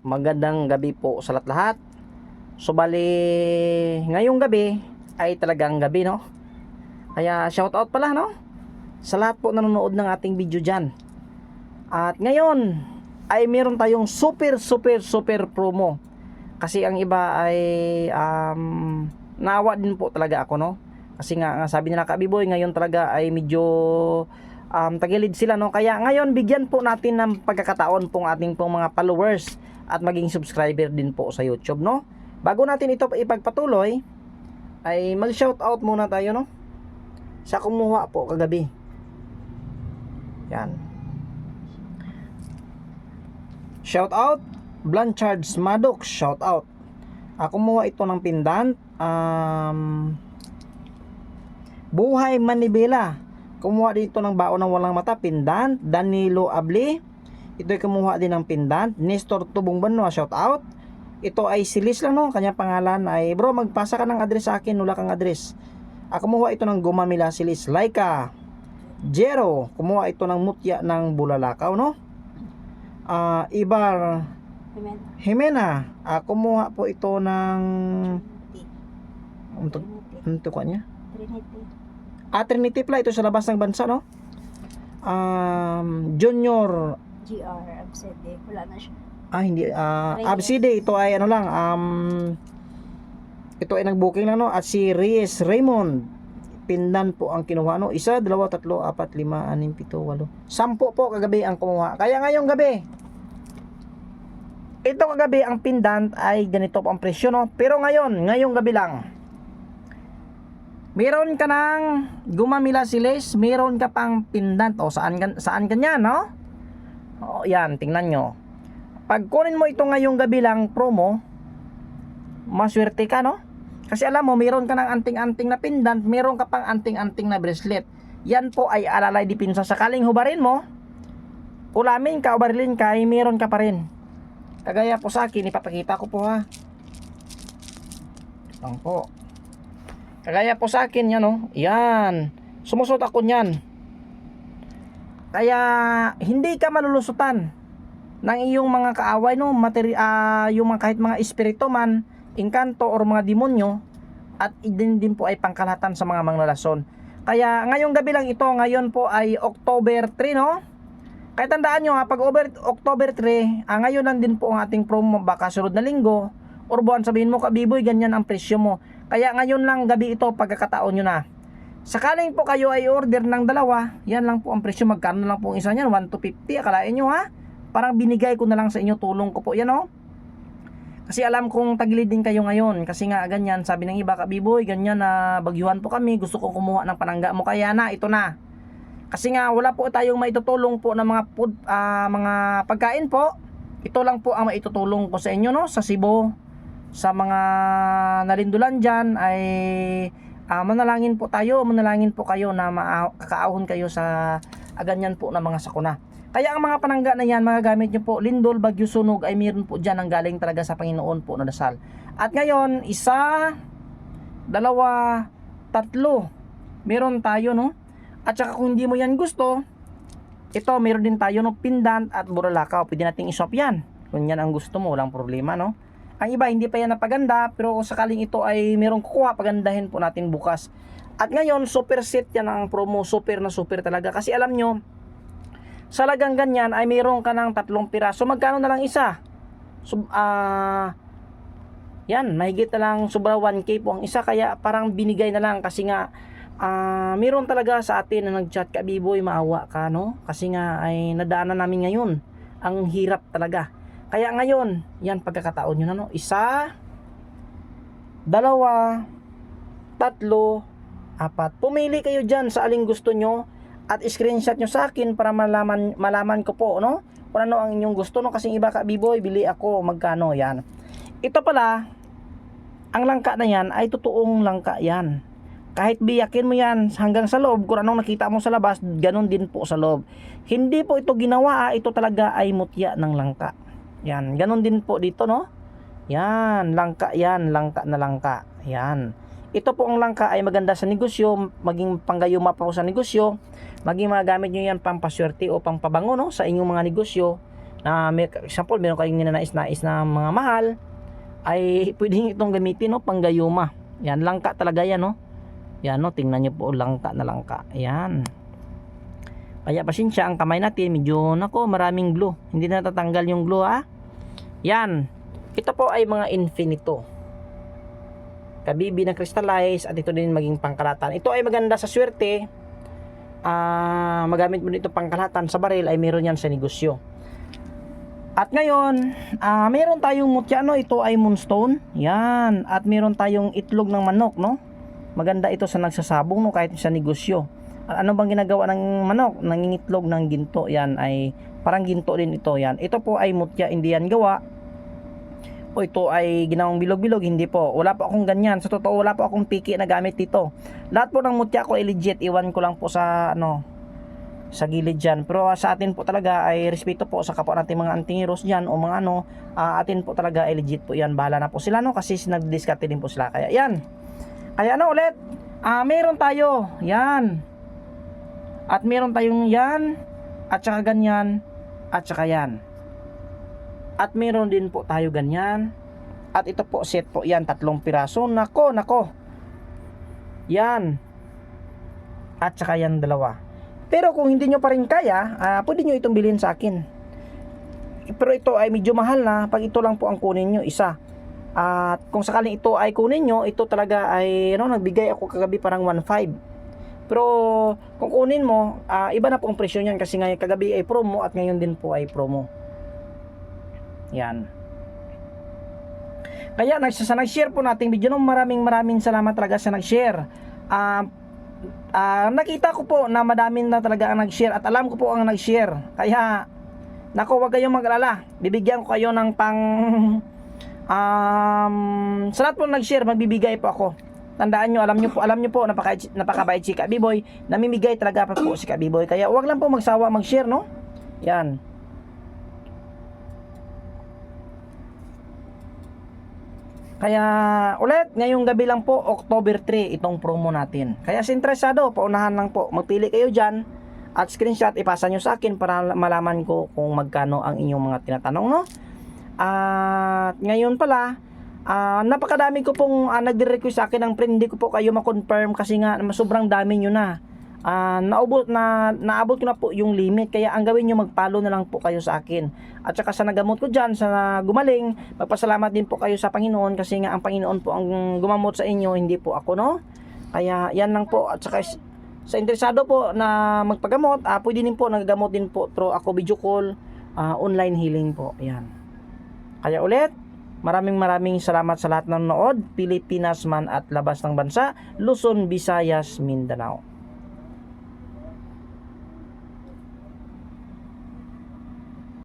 Magandang gabi po sa lahat-lahat. So bali, ngayong gabi ay talagang gabi no. Kaya shout out pala no sa lahat po nanonood ng ating video dyan. At ngayon ay meron tayong super super super promo. Kasi ang iba ay um, naawa din po talaga ako no. Kasi nga, nga sabi nila Kabiboy ngayon talaga ay medyo um, tagilid sila no. Kaya ngayon bigyan po natin ng pagkakataon pong ating pong mga followers at maging subscriber din po sa YouTube no. Bago natin ito ipagpatuloy ay mag shoutout muna tayo no. Sa kumuha po kagabi. Yan. Shout out Blanchard Maddox, shout out. Ako kumuha ito ng pendant. Um, Buhay Manibela. Kumuha dito ng baon ng walang mata, pendant. Danilo Abli. Ito ay kumuha din ng pendant. Nestor Tubong Banwa, shout out. Ito ay si Liz lang no, kanyang pangalan ay bro magpasa ka ng address sa akin, wala kang address. Ako kumuha ito ng Gumamila si Liz. Laika. Jero, kumuha ito ng mutya ng Bulalakaw no. Ah, Ibar Amen. Jimena, ah, kumuha po ito ng Unto, Trinity. unto ko niya. Trinity. Ah, Trinity pala ito sa labas ng bansa no. Um, Junior GR. Absede. Wala na siya. ah hindi ah Reyes. Abside ito ay ano lang um ito ay nag-booking lang no at si Reyes Raymond pindan po ang kinuha no isa dalawa tatlo apat lima anim pito walo sampo po kagabi ang kumuha kaya ngayong gabi ito kagabi ang pendant ay ganito po ang presyo no pero ngayon ngayong gabi lang meron ka ng gumamila siles meron ka pang pendant o saan saan kanya no o yan tingnan nyo pag kunin mo ito ngayong gabi lang promo, maswerte ka, no? Kasi alam mo, meron ka ng anting-anting na pendant, meron ka pang anting-anting na bracelet. Yan po ay alalay dipinsa. Sakaling hubarin mo, ulamin ka o barilin ka, ay meron ka pa rin. Kagaya po sa akin, ipapakita ko po ha. Lang po. Kagaya po sa akin, yan o. Yan. Sumusot ako niyan. Kaya, hindi ka malulusutan ng iyong mga kaaway no? Materi ah, yung mga kahit mga espiritu man engkanto or mga demonyo at din din po ay pangkalahatan sa mga manglalason. Kaya ngayong gabi lang ito ngayon po ay October 3 no? Kaya tandaan nyo ha pag over, October 3 ah, ngayon lang din po ang ating promo baka sunod na linggo or buwan sabihin mo kabiboy ganyan ang presyo mo. Kaya ngayon lang gabi ito pagkakataon nyo na Sakaling po kayo ay order ng dalawa, yan lang po ang presyo. Magkano lang po ang isa niyan? 1 to 50. Akalain nyo ha? parang binigay ko na lang sa inyo tulong ko po yan oh kasi alam kong tagilid din kayo ngayon kasi nga ganyan sabi ng iba kabiboy ganyan na bagyuhan po kami gusto kong kumuha ng panangga mo kaya na ito na kasi nga wala po tayong maitutulong po ng mga food, ah, mga pagkain po ito lang po ang maitutulong ko sa inyo no sa Cebu sa mga nalindulan dyan ay ah, manalangin po tayo manalangin po kayo na makakaahon kayo sa ah, ganyan po na mga sakuna kaya ang mga panangga na yan, mga gamit nyo po, lindol, bagyo, sunog, ay meron po dyan ang galing talaga sa Panginoon po na dasal. At ngayon, isa, dalawa, tatlo, meron tayo, no? At saka kung hindi mo yan gusto, ito, meron din tayo, no? Pendant at buralakaw. Pwede nating iswap yan. Kung yan ang gusto mo, walang problema, no? Ang iba, hindi pa yan napaganda, pero kung sakaling ito ay merong kukuha, pagandahin po natin bukas. At ngayon, super set yan ang promo, super na super talaga. Kasi alam nyo, sa lagang ganyan ay mayroon ka ng tatlong piraso. Magkano na lang isa? Sub, ah, yan, mahigit na lang sobra 1K po ang isa. Kaya parang binigay na lang kasi nga ah, mayroon talaga sa atin na nag-chat ka, Biboy, maawa ka, no? Kasi nga ay nadaanan namin ngayon. Ang hirap talaga. Kaya ngayon, yan pagkakataon nyo na, no? Isa, dalawa, tatlo, apat. Pumili kayo dyan sa aling gusto nyo at screenshot nyo sa akin para malaman malaman ko po no? Kung ano ang inyong gusto no? Kasi iba ka biboy bili ako magkano yan. Ito pala ang langka na yan ay totoong langka yan. Kahit biyakin mo yan hanggang sa loob kung anong nakita mo sa labas ganun din po sa loob. Hindi po ito ginawa ah, ito talaga ay mutya ng langka yan ganun din po dito no yan langka yan langka na langka yan ito po ang langka ay maganda sa negosyo, maging panggayuma pa po sa negosyo, maging magamit nyo yan pampaswerte o pampabango no, sa inyong mga negosyo. na may, example, meron kayong ninanais-nais na mga mahal, ay pwedeng itong gamitin, no, panggayuma. Yan, langka talaga yan, no. Yan, no, tingnan nyo po, langka na langka. Yan. Kaya pasensya, ang kamay natin, medyo, nako, maraming glue. Hindi na natatanggal yung glue, ha. Yan. Ito po ay mga infinito. Kabibi na crystallize at ito din maging pangkalatan. Ito ay maganda sa swerte. Ah, magamit mo dito pangkalatan sa baril ay meron yan sa negosyo. At ngayon, ah meron tayong mutya no, ito ay moonstone. Yan, at meron tayong itlog ng manok, no? Maganda ito sa nagsasabong no kahit sa negosyo. Ano bang ginagawa ng manok? Nangingitlog ng ginto. Yan ay parang ginto din ito. Yan. Ito po ay mutya Indian gawa. O ito ay ginawang bilog-bilog, hindi po. Wala po akong ganyan. Sa totoo, wala po akong piki na gamit dito. Lahat po ng mutya ko ay legit. Iwan ko lang po sa ano, sa gilid dyan. Pero sa atin po talaga ay respeto po sa kapwa natin mga antingiros dyan o mga ano, ah, atin po talaga ay legit po yan. Bahala na po sila no kasi nag-discarte din po sila. Kaya yan. Kaya ano ulit? Ah, meron tayo. Yan. At meron tayong yan. At saka ganyan. At saka yan. At meron din po tayo ganyan. At ito po set po yan. Tatlong piraso. Nako, nako. Yan. At saka yan dalawa. Pero kung hindi nyo pa rin kaya, ah, pwede nyo itong bilhin sa akin. Pero ito ay medyo mahal na. Pag ito lang po ang kunin nyo, isa. At kung sakaling ito ay kunin nyo, ito talaga ay, ano, nagbigay ako kagabi parang 1.5. Pero kung kunin mo, ah, iba na po ang presyo niyan kasi ngayon kagabi ay promo at ngayon din po ay promo. Yan. Kaya sa nag-share po nating video no, maraming maraming salamat talaga sa nag-share. Ah, ah, nakita ko po na madami na talaga ang nag-share at alam ko po ang nag-share. Kaya nako wag kayong mag-alala. Bibigyan ko kayo ng pang um, sa lahat po nag-share magbibigay po ako. Tandaan nyo, alam nyo po, alam nyo po, napaka, napakabait si Kabiboy, namimigay talaga pa po si Kabiboy. Kaya wag lang po magsawa mag-share, no? Yan. Kaya ulit, ngayong gabi lang po, October 3, itong promo natin. Kaya sa interesado, paunahan lang po. Magpili kayo dyan at screenshot ipasa nyo sa akin para malaman ko kung magkano ang inyong mga tinatanong, no? At ngayon pala, ah, napakadami ko pong uh, nagre-request sa akin ng friend, hindi ko po kayo ma-confirm kasi nga sobrang dami nyo na. Ah, naubot na naabot ko na po yung limit. Kaya ang gawin nyo magpalo na lang po kayo sa akin. At saka sa nagamot ko dyan sa gumaling magpasalamat din po kayo sa Panginoon kasi nga ang Panginoon po ang gumamot sa inyo hindi po ako no? Kaya yan lang po. At saka sa interesado po na magpagamot ah, pwede din po nagagamot din po through ako video call ah, online healing po. Yan. Kaya ulit Maraming maraming salamat sa lahat ng nanood, Pilipinas man at labas ng bansa, Luzon, Visayas, Mindanao.